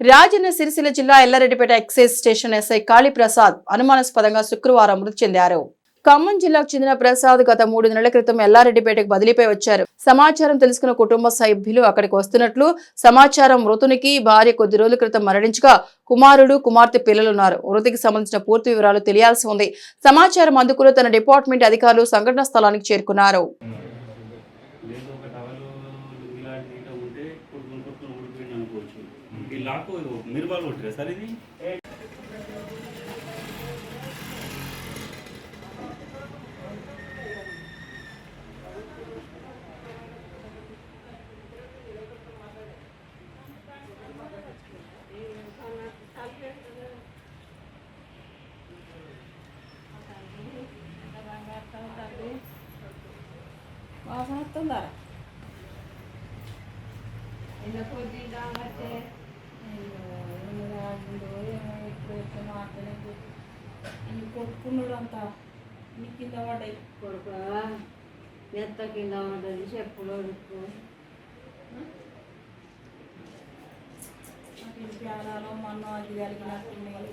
రాజన్న సిరిసిల్ల జిల్లా Yellareddypet excise station S I Kaliprasad అనుమానాస్పదంగా శుక్రవారం మృతి చెందారు. ఖమ్మం జిల్లాకు చెందిన ప్రసాద్ గత మూడు నెలల క్రితం ఎల్లారెడ్డిపేటకు బదిలీపై వచ్చారు. సమాచారం తెలుసుకున్న కుటుంబ సభ్యులు అక్కడికి వస్తున్నట్లు సమాచారం మృతునికి భార్య కొద్ది రోజుల క్రితం మరణించగా కుమారుడు కుమార్తె పిల్లలున్నారు. మృతికి సంబంధించిన పూర్తి వివరాలు తెలియాల్సి ఉంది. సమాచారం అందుకున్న తన డిపార్ట్మెంట్ అధికారులు సంఘటన స్థలానికి చేరుకున్నారు. ఈ లాక్ మీరు వాళ్ళు కొట్టారా సార్ ఇది వాసన కొట్టుకున్నాడు అంతా నీ కింద పడ్డాయి. కొడుకు మెత్త కింద ఉంటుంది చెప్పులు ఉడుకు ప్యానాలో మన్ను అది కలిగినట్టున్నాయి